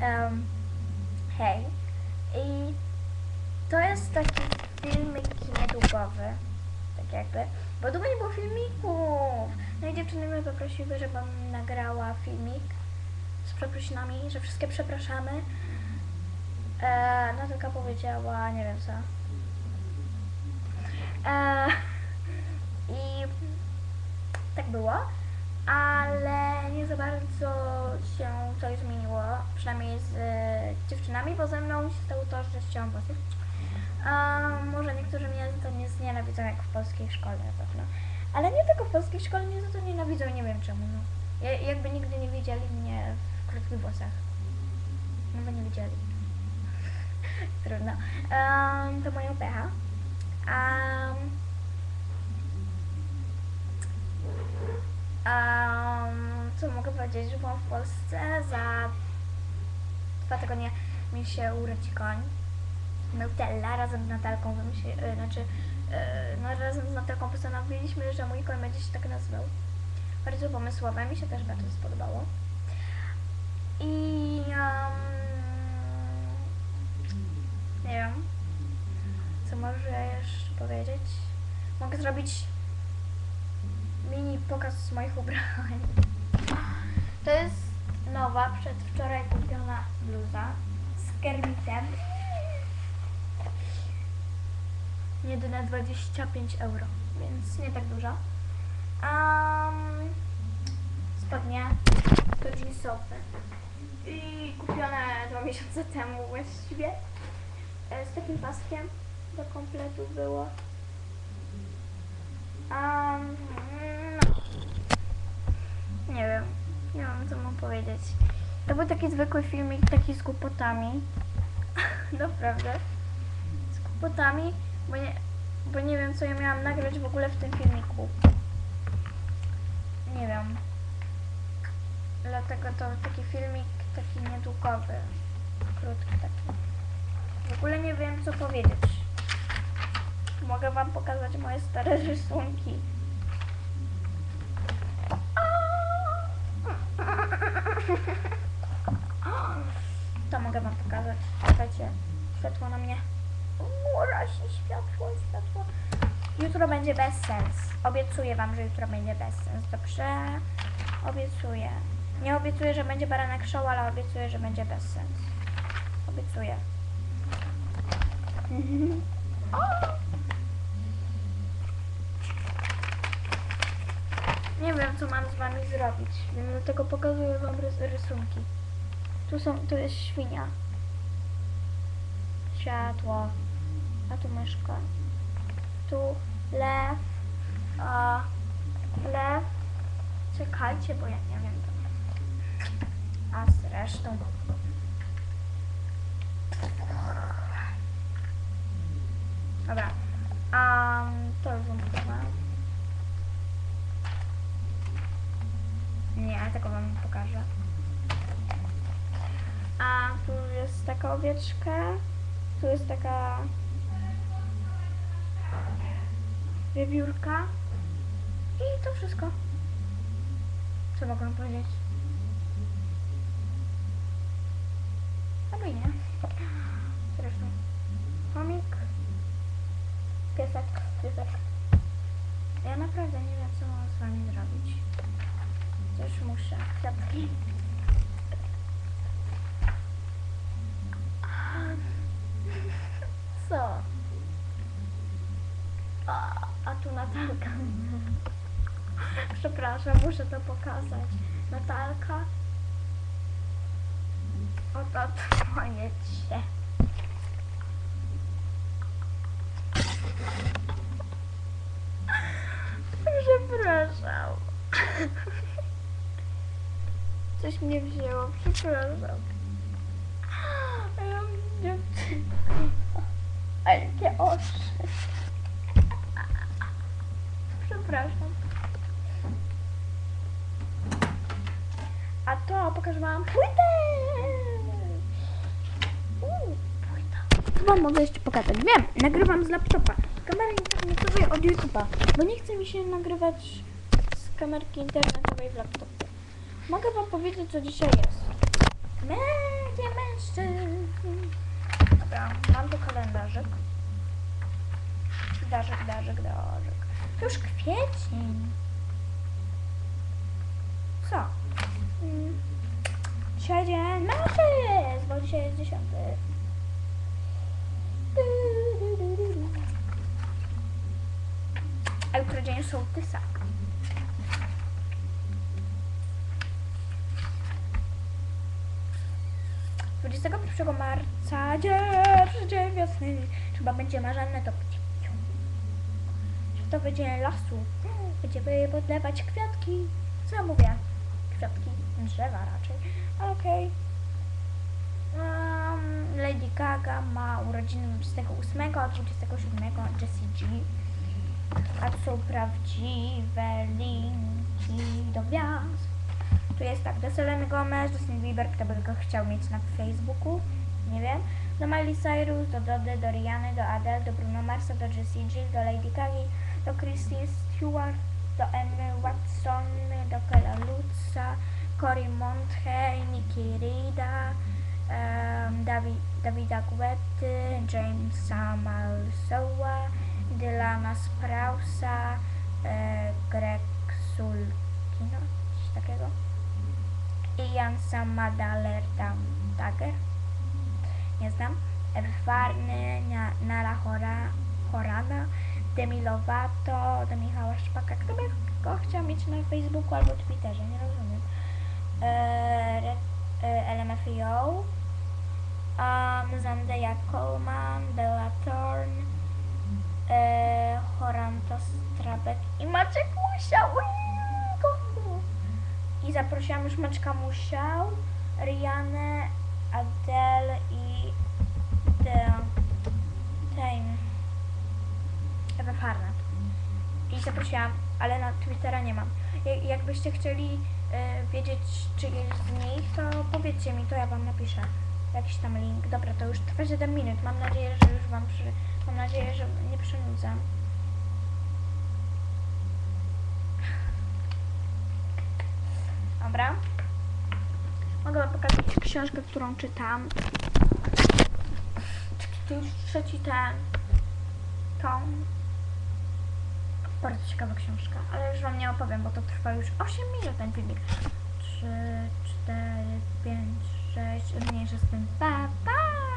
Em, hej. I to jest taki filmik niedługowy, tak jakby, bo długo nie było filmików. No i dziewczyny mnie poprosiły, żebym nagrała filmik z przeprosinami, że wszystkie przepraszamy. E, Natylka powiedziała, nie wiem co. E, I tak było, ale nie za bardzo się coś zmieniło, przynajmniej z e, dziewczynami, bo ze mną się stało to, że ściąłam włosy. A może niektórzy mnie za to nie znienawidzą jak w polskiej szkole na pewno. Ale nie tylko w polskiej szkole mnie za to nienawidzą, nie wiem czemu. No. Ja, jakby nigdy nie widzieli mnie w krótkich włosach. No bo nie widzieli. Trudno. Um, to moja pecha. Um, um, co mogę powiedzieć, że byłam w Polsce za dwa tygodnie mi się urodzi koń. Nutella razem z Natalką, wymyśli, y, znaczy y, no, razem z Natalką postanowiliśmy, że mój koń będzie się tak nazywał. Bardzo pomysłowe, mi się też bardzo spodobało. I um, nie wiem, co może jeszcze powiedzieć. Mogę zrobić mini pokaz moich ubrań. To jest nowa, przedwczoraj kupiona bluza z kermitem. Jedyne 25 euro, więc nie tak dużo. Um, spodnie to jeansowe i kupione dwa miesiące temu właściwie e, z takim paskiem do kompletu było. Um, no. Nie wiem, nie wiem co mam powiedzieć. To był taki zwykły filmik, taki z głupotami. Naprawdę. Z głupotami, bo nie, bo nie wiem co ja miałam nagrać w ogóle w tym filmiku. Nie wiem. Dlatego to taki filmik taki niedługowy. Krótki taki. W ogóle nie wiem co powiedzieć. Mogę wam pokazać moje stare rysunki. To mogę wam pokazać. Słuchajcie, światło na mnie. Urazi światło, światło. Jutro będzie bez sens. Obiecuję wam, że jutro będzie bez sens. Dobrze? Obiecuję. Nie obiecuję, że będzie baranek show, ale obiecuję, że będzie bez sens. Obiecuję. Nie wiem, co mam z wami zrobić, dlatego pokazuję wam rys rysunki. Tu są, tu jest świnia. Światło. A tu myszka. Tu lew. A lew. Czekajcie, bo ja nie wiem. A zresztą. Dobra. Um, to już wam. Nie, tego wam pokażę. A tu jest taka owieczka. Tu jest taka wiewiórka. I to wszystko. Co mogę powiedzieć? Albo i nie. Zresztą. Chomik. Piesek. Piesek. Ja naprawdę nie wiem, co mam z wami zrobić. Też muszę. Kwiatki. Co? A, a tu Natalka. Przepraszam, muszę to pokazać. Natalka. Oto twoje cię. Przepraszam. Coś mnie wzięło, przepraszam. Ale jakie oczy. Przepraszam. A to pokażę wam płytę! Uuu, płyta. Chyba mogę jeszcze pokazać. Wiem, nagrywam z laptopa. Kamery internetowej od YouTube'a. Bo nie chce mi się nagrywać z kamerki internetowej w laptopie. Mogę wam powiedzieć, co dzisiaj jest. Media mężczyzn. Dobra, mam tu kalendarzyk. Darzyk, darzyk, darzyk. Już kwiecień. Co? Mm. Dzisiaj dzień mężczyzn, bo dzisiaj jest dziesiąty. A jutro dzień sołtysa. Dwudziestego pierwszego marca, dzień, wiosny, chyba będzie marzanne to dzień lasu. Będziemy podlewać kwiatki. Co mówię? Kwiatki, drzewa raczej. Okej. Um, Lady Gaga ma urodziny 28, a 27 Jessie G. A to są prawdziwe linki do gwiazd. Tu jest tak, do Seleny Gomez, Justin Bieber, kto by go chciał mieć na Facebooku, nie wiem. Do Miley Cyrus, do Dody, do Rihanny, do Adele, do Bruno Marsa, do Jessie G, do Lady Gagi, do Kristen Stewart, do Emmy Watson, do Kela Lutza, Cory Monthey, Nikki Rida, um, David, Davida Guety, Jamesa Malsoa, Dylana Sprausa, e, Greg Sulkino, coś takiego. I Jansa Madalerta Dagger, nie znam. Nia- Nala Chora, Chorana, Demi Lovato, do Michała Szpaka. Kto by go chciał mieć na Facebooku albo Twitterze, nie rozumiem. E, e, LMFAO, um, Zendaya Coleman, Bella Thorne, e, Horanto Strabek i Maciek Musiał. I zaprosiłam już Maczka Musiał, Rianę, Adele i The Farnę. I zaprosiłam, ale na Twittera nie mam. Ja- Jakbyście chcieli e, wiedzieć, czy jest z nich, to powiedzcie mi, to ja wam napiszę jakiś tam link. Dobra, to już trwa 7 minut. Mam nadzieję, że już wam przy... Mam nadzieję, że nie przynudzam. Dobra. Mogę wam pokazać książkę, którą czytam. To już trzeci ten tom. Bardzo ciekawa książka, ale już wam nie opowiem, bo to trwa już 8 minut ten filmik. 3, 4, 5, 6, mniejsze z tym. Pa, pa!